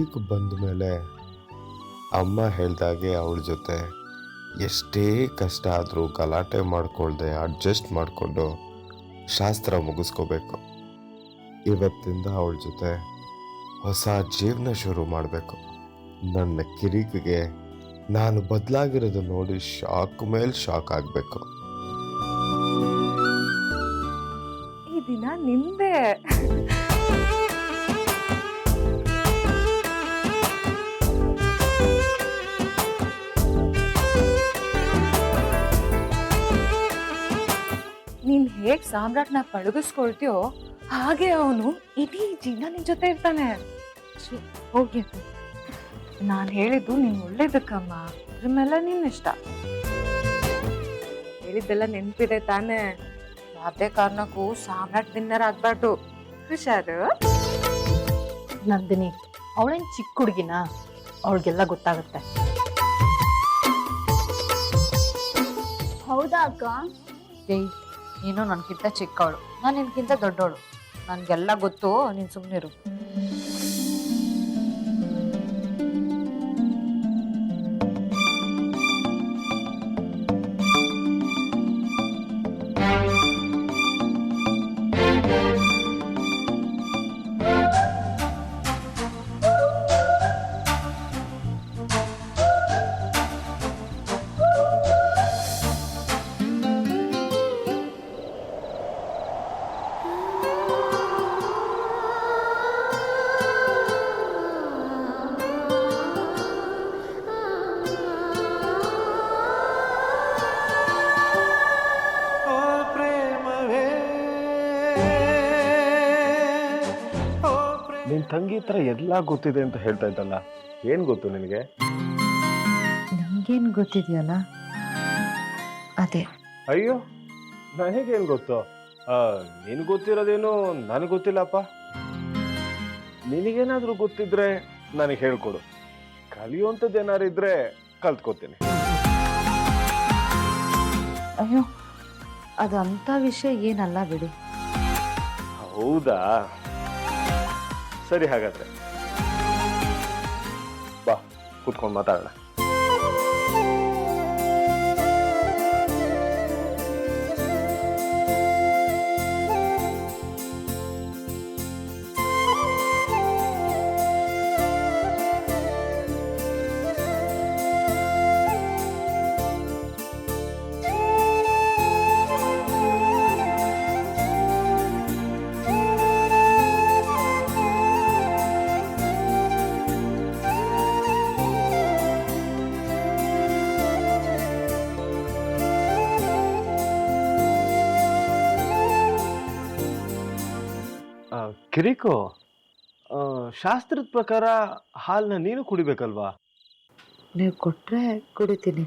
ಕಿರೀಕ್ ಬಂದ ಮೇಲೆ ಅಮ್ಮ ಹೇಳ್ದಾಗೆ ಅವಳ ಜೊತೆ ಎಷ್ಟೇ ಕಷ್ಟ ಆದರೂ ಗಲಾಟೆ ಮಾಡಿಕೊಳ್ಳ್ದೆ ಅಡ್ಜಸ್ಟ್ ಮಾಡಿಕೊಂಡು ಶಾಸ್ತ್ರ ಮುಗಿಸ್ಕೋಬೇಕು. ಇವತ್ತಿಂದ ಅವಳ ಜೊತೆ ಹೊಸ ಜೀವನ ಶುರು ಮಾಡಬೇಕು. ನನ್ನ ಕಿರಿಕಿಗೆ ನಾನು ಬದಲಾಗಿರೋದು ನೋಡಿ ಶಾಕ್ ಮೇಲೆ ಶಾಕ್ ಆಗಬೇಕು. ಈ ದಿನ ನಿಂದೆ. ಸಾಮ್ರಾಟ್ನ ಪಳಗಿಸ್ಕೊಳ್ತೀಯೋ ಹಾಗೆ ಅವನು ಇಡೀ ಜೀವನ ನಿನ್ ಜೊತೆ ಇರ್ತಾನೆ. ಛೀ, ಹೋಗಿ ನಾನ್ ಹೇಳಿದ್ದು ನೀನ್ ಒಳ್ಳೇದಕ್ಕಮ್ಮ. ಅದ್ರ ಮೇಲೆ ನಿನ್ ಇಷ್ಟ. ಹೇಳಿದ್ದೆಲ್ಲ ನೆನಪಿದೆ ತಾನೇ. ಯಾವುದೇ ಕಾರಣಕ್ಕೂ ಸಾಮ್ರಾಟ್ ವಿನ್ನರ್ ಆಗ್ಬಾರ್ದು. ಹುಷಾರು? ನಂದಿನಿ ಅವಳೇನ್ ಚಿಕ್ಕ ಹುಡುಗಿನ? ಅವಳಿಗೆಲ್ಲ ಗೊತ್ತಾಗುತ್ತೆ. ಹೌದಾ ಅಕ್ಕ? ಏಯ್ ನೀನು ನನಗಿಂತ ಚಿಕ್ಕವಳು. ನಾನು ನಿನ್ಗಿಂತ ದೊಡ್ಡವಳು. ನನಗೆಲ್ಲ ಗೊತ್ತು ಸುಮ್ಮನೆ ಸುಮ್ಮನಿರು ಹತ್ರ ಎಲ್ಲ ಗೊತ್ತಿದೆ ಅಂತ ಹೇಳ್ತಾ ಇದ್ದಲ್ಲ ಏನ್ ಗೊತ್ತು ನಿನಗೆ? ನಂಗೇನ್ ಗೊತ್ತಿದೆಯಲ್ಲ? ಅದೇ. ಅಯ್ಯೋ ನನಗೇನ್ ಗೊತ್ತು? ನಿನ್ ಗೊತ್ತಿರೋದೇನು ನನಗೆ ಗೊತ್ತಿಲ್ಲಪ್ಪ. ನಿನಗೇನಾದ್ರೂ ಗೊತ್ತಿದ್ರೆ ನನಗೆ ಹೇಳ್ಕೊಡು. ಕಲಿಯುವಂಥದ್ದು ಏನಾರು ಇದ್ರೆ ಕಲ್ತ್ಕೋತೀನಿ. ಅಯ್ಯೋ ಅದಂತ ವಿಷಯ ಏನಲ್ಲ ಬಿಡಿ. ಹೌದಾ? ಸರಿ ಹಾಗಾದ್ರೆ. ಬಾ ಕೂತ್ಕೊಂಡು ಮಾತಾಡೋಣ. ಕಿರಿಕು ಶಾಸ್ತ್ರದ ಪ್ರಕಾರ ಹಾಲನ್ನ ನೀನು ಕುಡಿಬೇಕಲ್ವಾ? ನೀವು ಕೊಟ್ರೆ ಕುಡಿತೀನಿ.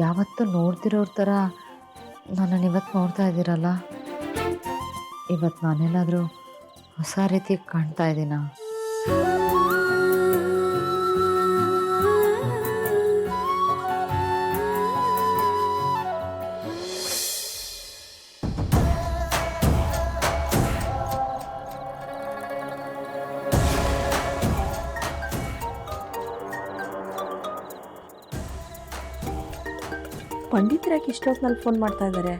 ಯಾವತ್ತೂ ನೋಡ್ತಿರೋರ ಥರ ನನ್ನನ್ನು ಇವತ್ತು ನೋಡ್ತಾ ಇದ್ದೀರಲ್ಲ? ಇವತ್ತು ನಾನೇನಾದರೂ ಹೊಸ ರೀತಿ ಕಾಣ್ತಾ ಇದ್ದೀನ? ಪಂಡಿತರಾಗಿ ಇಷ್ಟೊತ್ತಿನಲ್ಲಿ ಫೋನ್ ಮಾಡ್ತಾ ಇದ್ದಾರೆ.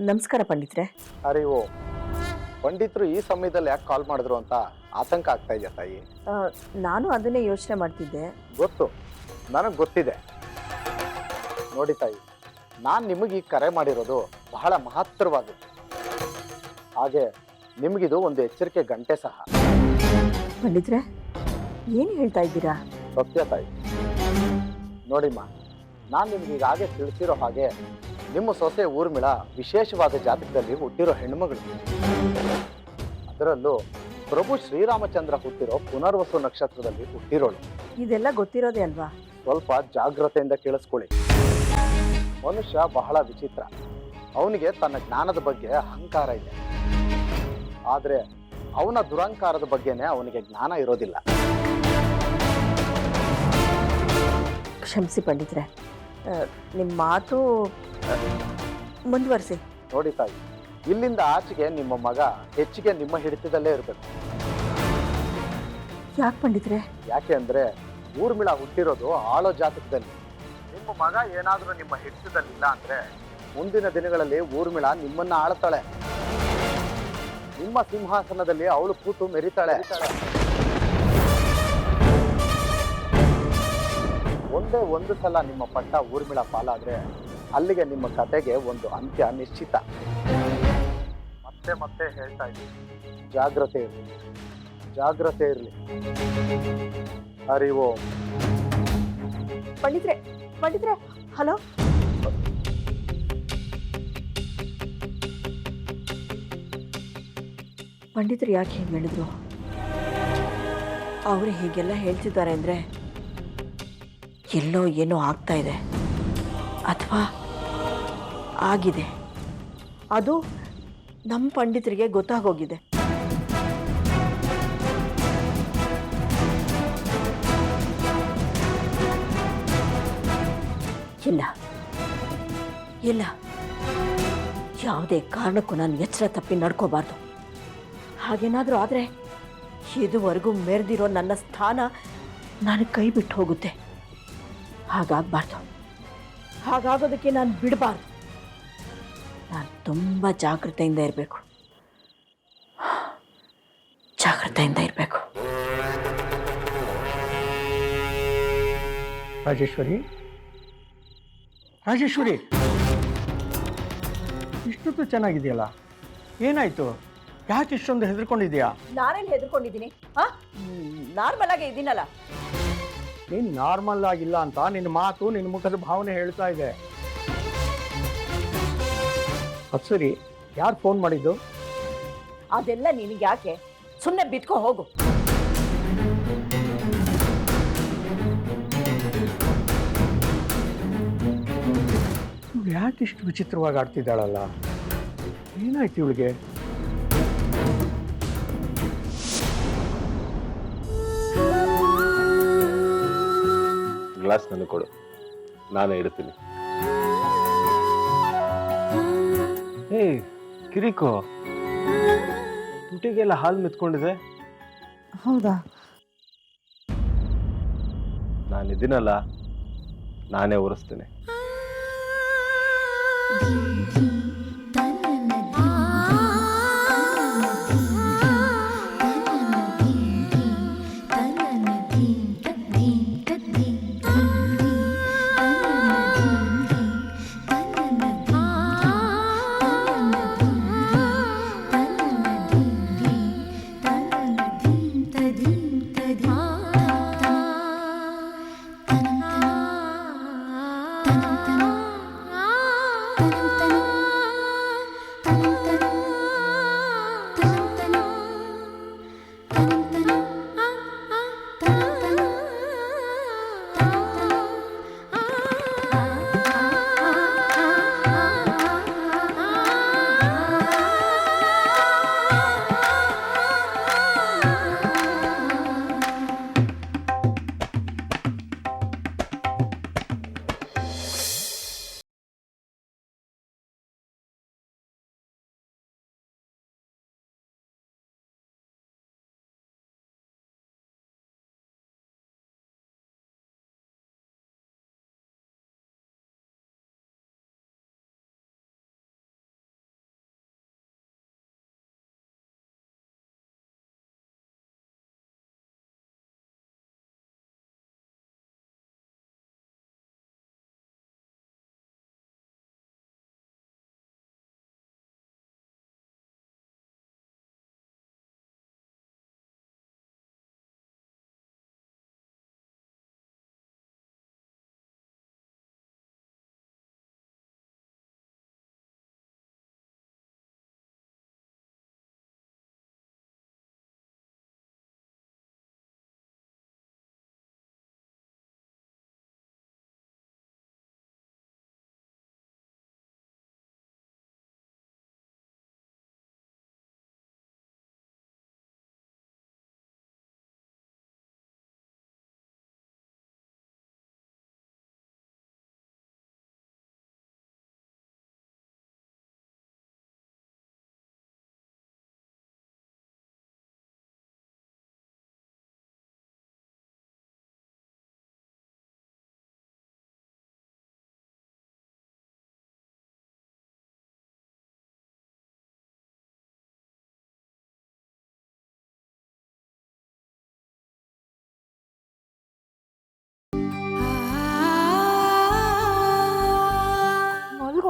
ನಮಸ್ಕಾರ ಪಂಡಿತ್ರೆ ಅರೆ ಓ ಪಂಡಿತರು ಈ ಸಮಯದಲ್ಲಿ ಯಾಕೆ ಕಾಲ್ ಮಾಡಿದ್ರು ಅಂತ ಆತಂಕ ಆಗ್ತಾ ಇದೆಯಾ ತಾಯಿ? ಆ, ನಾನು ಅದನ್ನೇ ಯೋಚನೆ ಮಾಡ್ತಿದ್ದೆ. ಗೊತ್ತು ನನಗೆ ಗೊತ್ತಿದೆ. ನೋಡಿ ತಾಯಿ ನಾನು ನಿಮಗೆ ಈ ಕರೆ ಮಾಡಿರೋದು ಬಹಳ ಮಹತ್ತರವಾದದ್ದು. ಹಾಗೆ ನಿಮಗಿದು ಒಂದು ಎಚ್ಚರಿಕೆ ಗಂಟೆ ಸಹ. ಪಂಡಿತ್ರೆ ಏನು ಹೇಳ್ತಾ ಇದ್ದೀರಾ? ಸತ್ಯ ತಾಯಿ ನೋಡಿಮ್ಮ ನಾನು ನಿಮ್ಗೆ ಈಗಾಗಲೇ ತಿಳಿಸಿರೋ ಹಾಗೆ ನಿಮ್ಮ ಸೊಸೆ ಊರ್ಮಿಳ ವಿಶೇಷವಾದ ಜಾತಕದಲ್ಲಿ ಹುಟ್ಟಿರೋ ಹೆಣ್ಮಗಳು ಅದರಲ್ಲೂ ಪ್ರಭು ಶ್ರೀರಾಮಚಂದ್ರ ಹುಟ್ಟಿರೋ ಪುನರ್ವಸು ನಕ್ಷತ್ರದಲ್ಲಿ ಹುಟ್ಟಿರೋಳು. ಇದೆಲ್ಲ ಗೊತ್ತಿರೋದೇ ಅಲ್ವಾ? ಸ್ವಲ್ಪ ಜಾಗ್ರತೆಯಿಂದ ಕೇಳಿಸ್ಕೊಳ್ಳಿ. ಮನುಷ್ಯ ಬಹಳ ವಿಚಿತ್ರ. ಅವನಿಗೆ ತನ್ನ ಜ್ಞಾನದ ಬಗ್ಗೆ ಅಹಂಕಾರ ಇದೆ. ಆದರೆ ಅವನ ದುರಹಂಕಾರದ ಬಗ್ಗೆನೇ ಅವನಿಗೆ ಜ್ಞಾನ ಇರೋದಿಲ್ಲ. ಕ್ಷಮಿಸಿ ಪಂಡಿತ್ರೆ. ನಿಮ್ಮ ಮಾತು ಮುಂದುವರಿಸಿ. ನೋಡಿ ತಾಯಿ ಇಲ್ಲಿಂದ ಆಚೆಗೆ ನಿಮ್ಮ ಮಗ ಹೆಚ್ಚಿಗೆ ನಿಮ್ಮ ಹಿಡಿತದಲ್ಲೇ ಇರಬೇಕು. ಯಾಕೆ ಪಂಡಿತ್ರೆ? ಯಾಕೆ ಅಂದ್ರೆ ಊರ್ಮಿಳ ಹುಟ್ಟಿರೋದು ಆಳೋ ಜಾತಕದಲ್ಲಿ. ನಿಮ್ಮ ಮಗ ಏನಾದರೂ ನಿಮ್ಮ ಹಿಡಿತದಲ್ಲಿಲ್ಲ ಅಂದ್ರೆ ಮುಂದಿನ ದಿನಗಳಲ್ಲಿ ಊರ್ಮಿಳ ನಿಮ್ಮನ್ನ ಆಳ್ತಾಳೆ. ನಿಮ್ಮ ಸಿಂಹಾಸನದಲ್ಲಿ ಅವಳು ಕೂತು ಮೆರಿತಾಳೆ. ಒಂದೇ ಒಂದು ಸಲ ನಿಮ್ಮ ಪಟ್ಟ ಊರ್ಮಿಳ ಪಾಲಾದ್ರೆ ಅಲ್ಲಿಗೆ ನಿಮ್ಮ ಕತೆಗೆ ಒಂದು ಅಂತ್ಯ ನಿಶ್ಚಿತ. ಮತ್ತೆ ಮತ್ತೆ ಹೇಳ್ತಾ ಇದ್ದೀನಿ. ಜಾಗ್ರತೆ ಇರಲಿ. ಜಾಗ್ರತೆ ಇರಲಿ. ಅರಿವು ಪಂಡಿತ್ರೆ ಪಂಡಿತ್ರೆ, ಹಲೋ? ಪಂಡಿತರು ಯಾಕೆ ಹೀಗೆ ಹೇಳಿದ್ರು? ಅವರು ಹೀಗೆಲ್ಲ ಹೇಳ್ತಿದ್ದಾರೆ ಅಂದರೆ ಎಲ್ಲೋ ಏನೋ ಆಗ್ತಾ ಇದೆ. ಅಥವಾ ಆಗಿದೆ. ಅದು ನಮ್ಮ ಪಂಡಿತರಿಗೆ ಗೊತ್ತಾಗೋಗಿದೆ. ಇಲ್ಲ. ಇಲ್ಲ. ಯಾವುದೇ ಕಾರಣಕ್ಕೂ ನಾನು ಎಚ್ಚರ ತಪ್ಪಿ ನಡ್ಕೋಬಾರ್ದು. ಹಾಗೇನಾದರೂ ಆದರೆ ಇದುವರೆಗೂ ಮೆರೆದಿರೋ ನನ್ನ ಸ್ಥಾನ ನಾನು ಕೈ ಬಿಟ್ಟು ಹೋಗುತ್ತೆ. ಹಾಗಾಗಬಾರ್ದು. ಹಾಗಾಗೋದಕ್ಕೆ ನಾನು ಬಿಡಬಾರ್ದು. ನಾನು ತುಂಬ ಜಾಗ್ರತೆಯಿಂದ ಇರಬೇಕು. ಜಾಗ್ರತೆಯಿಂದ ಇರಬೇಕು. ರಾಜೇಶ್ವರಿ? ರಾಜೇಶ್ವರಿ! ಇಷ್ಟೊತ್ತು ಚೆನ್ನಾಗಿದೆಯಲ್ಲ ಏನಾಯ್ತು? ಯಾಕೆ ಇಷ್ಟೊಂದು ಹೆದರ್ಕೊಂಡಿದ್ಯಾ ನಾನೇನು ಹೆದರ್ಕೊಂಡಿದ್ದೀನಿ? ಹಾಂ? ನಾರ್ಮಲ್ ಆಗೇ ಇದ್ದೀನಲ್ಲ. ನೀನು ನಾರ್ಮಲ್ ಆಗಿಲ್ಲ ಅಂತ ನಿನ್ನ ಮಾತು ನಿನ್ನ ಮುಖದ ಭಾವನೆ ಹೇಳ್ತಾ ಇದೆ. ಅದು ಸರಿ ಯಾರು ಫೋನ್ ಮಾಡಿದ್ದು? ಅದೆಲ್ಲ ನಿನಗೆ ಯಾಕೆ? ಸುಮ್ಮನೆ ಬಿತ್ಕೊ ಹೋಗು. ಯಾಕೆ ಇಷ್ಟು ವಿಚಿತ್ರವಾಗಿ ಆಡ್ತಿದ್ದಾಳಲ್ಲ? ಏನಾಯ್ತು ಇವಳಿಗೆ? ಗ್ಲಾಸ್ ನನಗೆ ಕೊಡು. ನಾನೇ ಇಡ್ತೀನಿ. ಏ ಕಿರಿಕೋ. ತುಟಿಗೆಲ್ಲ ಹಾಲು ಮೆತ್ಕೊಂಡಿದೆ? ಹೌದಾ? ನಾನಿದ್ದೀನಲ್ಲ ನಾನೇ ಒರೆಸ್ತೇನೆ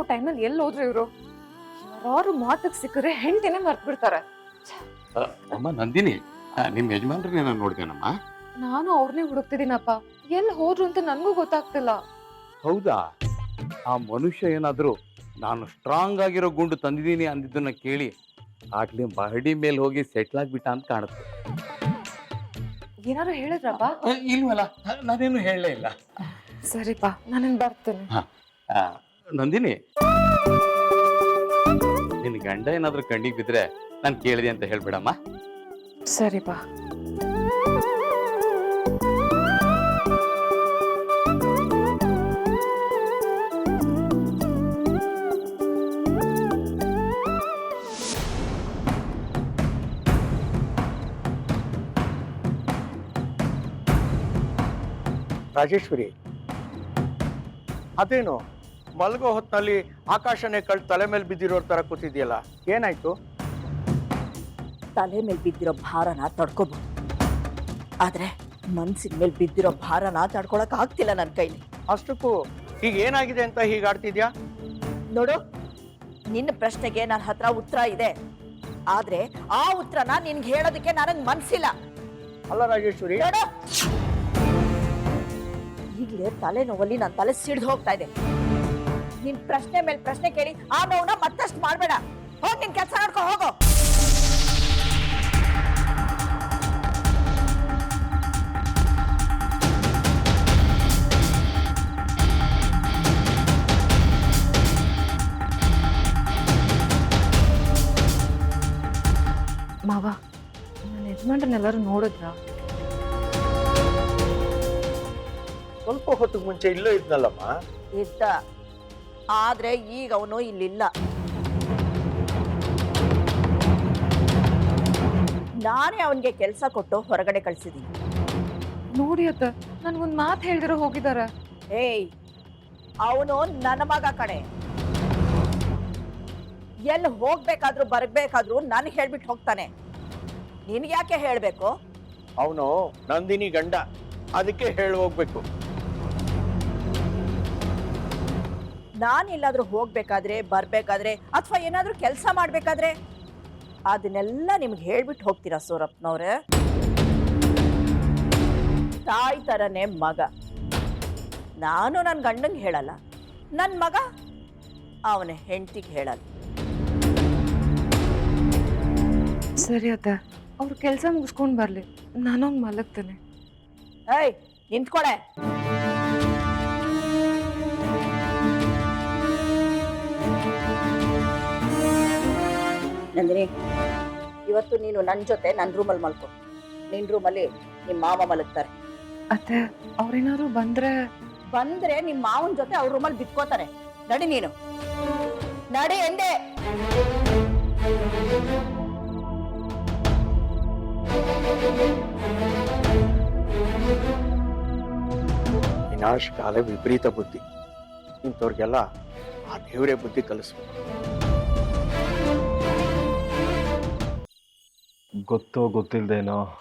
ಟೈಮಲ್ಲಿ ಎಲ್ಲಿ ಹೋದ್ರು ಇವರು? ಯಾರು ಮಾತಕ್ಕೆ ಸಿಕ್ಕರೆ ಹೆಂಡತಿನೇ ಮರ್ತು ಬಿಡ್ತಾರೆ ಅಮ್ಮ ನಂದಿನಿ. ನಿಮ್ಮ ಯಜಮಾನ್ರನ್ನ ನಾನು ನೋಡ್ದೇನಮ್ಮ? ನಾನು ಅವ್ರನ್ನೇ ಹುಡುಕ್ತಿದ್ದೀನಪ್ಪ. ಎಲ್ಲಿ ಹೋದ್ರು ಅಂತ ನನಗೂ ಗೊತ್ತಾಗ್ತಿಲ್ಲ. ಹೌದಾ? ಆ ಮನುಷ್ಯ ಏನಾದರೂ ನಾನು ಸ್ಟ್ರಾಂಗ್ ಆಗಿರೋ ಗುಂಡು ತಂದಿದ್ದೀನಿ ಅಂದಿದ್ದನ್ನ ಕೇಳಿ ಆಗ್ಲಿ ಬಹಡಿ ಮೇಲೆ ಹೋಗಿ ಸೆಟ್ಲ್ ಆಗ್ಬಿಟ್ಟ ಅಂತ ಕಾಣುತ್ತೆ. ಏನಾದ್ರು ಹೇಳಿದ್ರಪ್ಪ? ಇಲ್ವಲ್ಲ? ನಾನೇನು ಹೇಳಲೇ ಇಲ್ಲ. ಸರಿಪ್ಪ ನಾನು ಬರ್ತೇನೆ. ಆ, ನಂದಿನಿ? ನಿನ್ ಗಂಡ ಏನಾದ್ರೂ ಕಣ್ಣಿಗೆ ಬಿದ್ರೆ ನಾನು ಕೇಳಿದೆ ಅಂತ ಹೇಳ್ಬೇಡಮ್ಮ. ಸರಿಪಾ. ರಾಜೇಶ್ವರಿ ಅದೇನು? ಮಲಗೋ ಹೊತ್ತಲ್ಲಿ ಆಕಾಶನೇ ಕಳ್ ತಲೆ ಮೇಲೆ ಬಿದ್ದಿರೋ ತರ ಕೂತಿದ್ಯಲ್ಲ ಏನಾಯ್ತು? ತಲೆ ಮೇಲೆ ಬಿದ್ದಿರೋ ಭಾರನ ತಡ್ಕೋಬಹುದು ಆದ್ರೆ ಮನ್ಸಿನ ಮೇಲೆ ಬಿದ್ದಿರೋ ಭಾರನ ತಡ್ಕೊಳಕ್ ಆಗ್ತಿಲ್ಲ ನನ್ನ ಕೈಲಿ. ಅಷ್ಟಕ್ಕೂ ಈಗ ಏನಾಗಿದೆ ಅಂತ ಹೀಗೆ ಆಡ್ತಿದ್ಯಾ? ನೋಡು ನಿನ್ನ ಪ್ರಶ್ನೆಗೆ ನನ್ನ ಹತ್ರ ಉತ್ತರ ಇದೆ. ಆದ್ರೆ ಆ ಉತ್ತರನ ನಿನ್ಗೆ ಹೇಳೋದಕ್ಕೆ ನನಗ್ ಮನ್ಸಿಲ್ಲ. ಅಲ್ಲ ರಾಜೇಶ್ವರಿ. ನೋಡು. ಈಗಲೇ ತಲೆನೋವಲ್ಲಿ ನನ್ನ ತಲೆ ಸಿಡ್ದು ಹೋಗ್ತಾ ಇದೆ. ನಿನ್ ಪ್ರಶ್ನೆ ಮೇಲೆ ಪ್ರಶ್ನೆ ಕೇಳಿ ಆ ನೋವನ್ನ ಮತ್ತಷ್ಟು ಮಾಡಬೇಡ. ಹೋಗಿ ನಿನ್ ಕೆಲಸ ನೋಡ್ಕೊ ಹೋಗೋ. ಮಾವ ನನ್ನ ಯಜಮಾನ್ರನ್ನೆಲ್ಲರೂ ನೋಡಿದ್ರ? ಸ್ವಲ್ಪ ಹೊತ್ತಿಗೆ ಮುಂಚೆ ಇಲ್ಲೇ ಇದ್ನಲ್ಲಮ್ಮ. ಇದ್ದ. ಆದ್ರೆ ಈಗ ಅವನು ಇಲ್ಲಿಲ್ಲ. ನಾನೇ ಅವನಿಗೆ ಕೆಲಸ ಕೊಟ್ಟು ಹೊರಗಡೆ ಕಳ್ಸಿದೀನಿ. ನೋಡಿ ಅತ್ತ ನನ್ಗೊಂದ್ ಮಾತು ಹೇಳಿದ್ರೆ ಹೋಗಿದಾರ. ಏಯ್ ಅವನು ನನ್ನ ಮಗ ಕಣೆ. ಎಲ್ಲಿ ಹೋಗ್ಬೇಕಾದ್ರೂ ಬರ್ಬೇಕಾದ್ರೂ ನಾನು ಹೇಳ್ಬಿಟ್ಟು ಹೋಗ್ತಾನೆ. ನಿನ್ಗೆ ಯಾಕೆ ಹೇಳ್ಬೇಕು? ಅವನು ನಂದಿನಿ ಗಂಡ ಅದಕ್ಕೆ ಹೇಳಿ ಹೋಗ್ಬೇಕು. ನಾನು ಎಲ್ಲಾದರೂ ಹೋಗಬೇಕಾದ್ರೆ ಬರಬೇಕಾದ್ರೆ ಅಥವಾ ಏನಾದರೂ ಕೆಲಸ ಮಾಡಬೇಕಾದ್ರೆ? ಅದನ್ನೆಲ್ಲ ನಿಮ್ಗೆ ಹೇಳ್ಬಿಟ್ಟು ಹೋಗ್ತೀರಾ ಸೂರಪ್ಪನವ್ರೆ ತಾಯಿ ಥರನೇ ಮಗ. ನಾನು ನನ್ನ ಗಂಡಂಗೆ ಹೇಳಲ್ಲ. ನನ್ನ ಮಗ ಅವನ ಹೆಂಡತಿಗೆ ಹೇಳಲ್ಲ. ಸರಿ ಅತ್ತ ಅವ್ರು ಕೆಲಸ ಮುಗಿಸ್ಕೊಂಡು ಬರಲಿ. ನಾನು ಮಲಗ್ತಾನೆ ಮಲಗ್ತೇನೆ. ಏಯ್ ನಿಂತ್ಕೊಳೆ. ನಂದಿನಿ ಇವತ್ತು ನೀನು ನನ್ನ ಜೊತೆ ನನ್ನ ರೂಮಲ್ಲಿ ಮಲ್ಕೊ. ನಿನ್ನ ರೂಮಲ್ಲಿ ನಿಮ್ಮ ಮಾವ ಮಲಗ್ತಾರೆ. ಅತ್ತೆ ಅವ್ರೇನಾದ್ರು ಬಂದ್ರೆ? ಬಂದ್ರೆ ನಿಮ್ಮ ಮಾವನ ಜೊತೆ ಅವ್ರ ರೂಮಲ್ಲಿ ಬಿತ್ಕೋತಾರೆ. ನಡಿ ನೀನು. ನಡಿ ಎಂದೆ. ವಿನಾಶಕಾಲ ವಿಪರೀತ ಬುದ್ಧಿ. ಇಂಥವ್ರಿಗೆಲ್ಲ ಆ ದೇವರೇ ಬುದ್ಧಿ ಕಲಿಸ್ಬೇಕು. ಗೊತ್ತೋ ಗೊತ್ತಿಲ್ಲದೇನೋ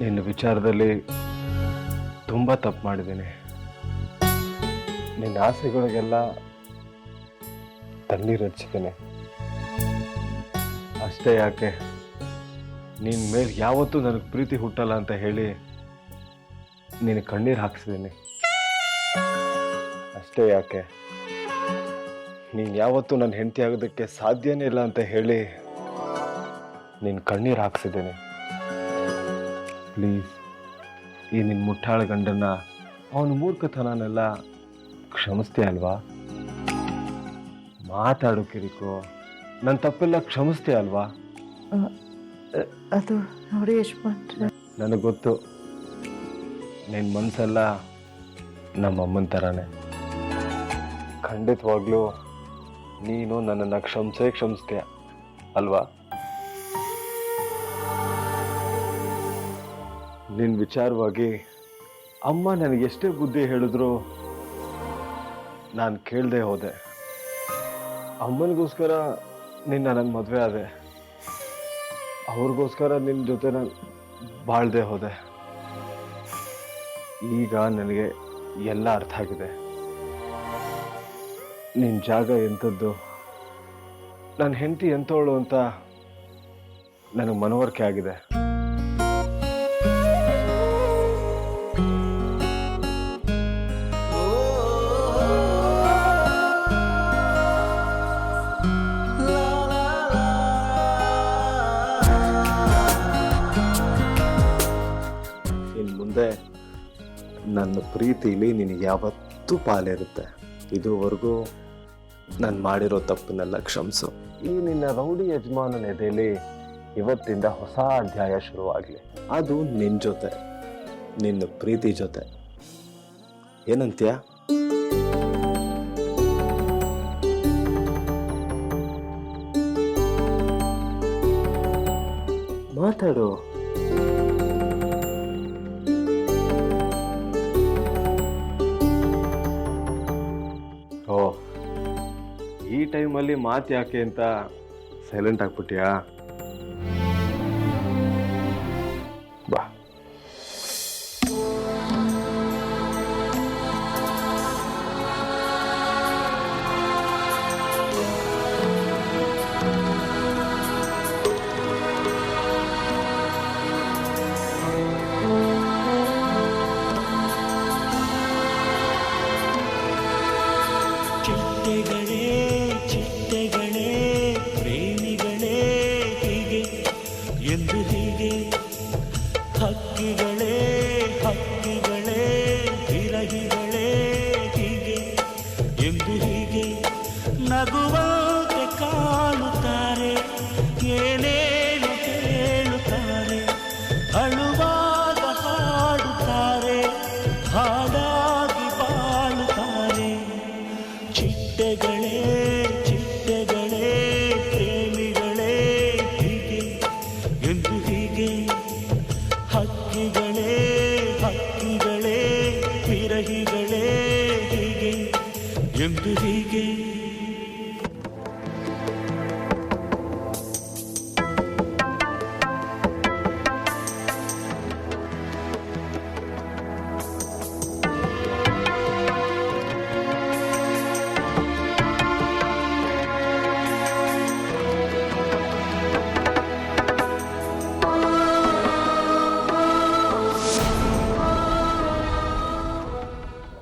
ನಿನ್ನ ವಿಚಾರದಲ್ಲಿ ತುಂಬ ತಪ್ಪು ಮಾಡಿದ್ದೀನಿ. ನಿನ್ನ ಆಸೆಗಳಿಗೆಲ್ಲ ತಣ್ಣೀರು ಹಚ್ಚಿದ್ದೇನೆ. ಅಷ್ಟೇ ಯಾಕೆ? ನಿನ್ನ ಮೇಲೆ ಯಾವತ್ತೂ ನನಗೆ ಪ್ರೀತಿ ಹುಟ್ಟಲ್ಲ ಅಂತ ಹೇಳಿ ನೀನು ಕಣ್ಣೀರು ಹಾಕ್ಸಿದ್ದೀನಿ. ಅಷ್ಟೇ ಯಾಕೆ? ನೀನು ಯಾವತ್ತೂ ನನ್ನ ಹೆಂಡತಿ ಆಗೋದಕ್ಕೆ ಸಾಧ್ಯನೇ ಇಲ್ಲ ಅಂತ ಹೇಳಿ ನೀನು ಕಣ್ಣೀರು ಹಾಕ್ಸಿದ್ದೇನೆ. ಪ್ಲೀಸ್ ಈ ನಿನ್ನ ಮುಟ್ಟಾಳ ಗಂಡನ್ನ ಅವನ ಮೂರ್ಖತನನೆಲ್ಲ ಕ್ಷಮಿಸ್ತೆ ಅಲ್ವಾ? ಮಾತಾಡು ಕಿರಿಕೋ ನನ್ನ ತಪ್ಪೆಲ್ಲ ಕ್ಷಮಿಸ್ತೆ ಅಲ್ವಾ? ಅದು ನೋಡಿ ನನಗೆ ಗೊತ್ತು ನಿನ್ನ ಮನಸ್ಸೆಲ್ಲ ನಮ್ಮ ಅಮ್ಮನ ಥರನೇ ಖಂಡಿತವಾಗ್ಲೂ ನೀನು ನನ್ನನ್ನು ಕ್ಷಮಿಸೇ ಕ್ಷಮಿಸ್ತೀಯ ಅಲ್ವಾ? ನಿನ್ನ ವಿಚಾರವಾಗಿ ಅಮ್ಮ ನನಗೆ ಎಷ್ಟೇ ಬುದ್ಧಿ ಹೇಳಿದ್ರು ನಾನು ಕೇಳದೆ ಹೋದೆ. ಅಮ್ಮನಿಗೋಸ್ಕರ ನಿನ್ನ ನನಗೆ ಮದುವೆ ಆದೆ. ಅವ್ರಿಗೋಸ್ಕರ ನಿನ್ನ ಜೊತೆ ನಾನು ಬಾಳ್ದೆ ಹೋದೆ. ಈಗ ನನಗೆ ಎಲ್ಲ ಅರ್ಥ ಆಗಿದೆ. ನಿನ್ನ ಜಾಗ ಎಂಥದ್ದು? ನನ್ನ ಹೆಂಡತಿ ಎಂಥವಳು ಅಂತ ನನಗೆ ಮನವರಿಕೆ ಆಗಿದೆ. ಮುಂದೆ ನನ್ನ ಪ್ರೀತಿಲಿ ನಿನಗೆ ಯಾವತ್ತೂ ಪಾಲಿರುತ್ತೆ. ಇದುವರೆಗೂ ನಾನು ಮಾಡಿರೋ ತಪ್ಪನ್ನೆಲ್ಲ ಕ್ಷಮಿಸು. ಈ ನಿನ್ನ ರೌಡಿ ಯಜಮಾನನ ಎದೆಯಲ್ಲಿ ಇವತ್ತಿಂದ ಹೊಸ ಅಧ್ಯಾಯ ಶುರುವಾಗಲಿ. ಅದು ನಿನ್ನ ಜೊತೆ, ನಿನ್ನ ಪ್ರೀತಿ ಜೊತೆ. ಏನಂತೀಯ? ಮಾತಾಡು. ಟೈಮಲ್ಲಿ ಮಾತು ಯಾಕೆ ಅಂತ ಸೈಲೆಂಟ್ ಆಗ್ಬಿಟ್ಟಿಯಾ? ಬಾ. ಚಿಟ್ಟೆಗಳೇ ಚಿಟ್ಟೆಗಳೇ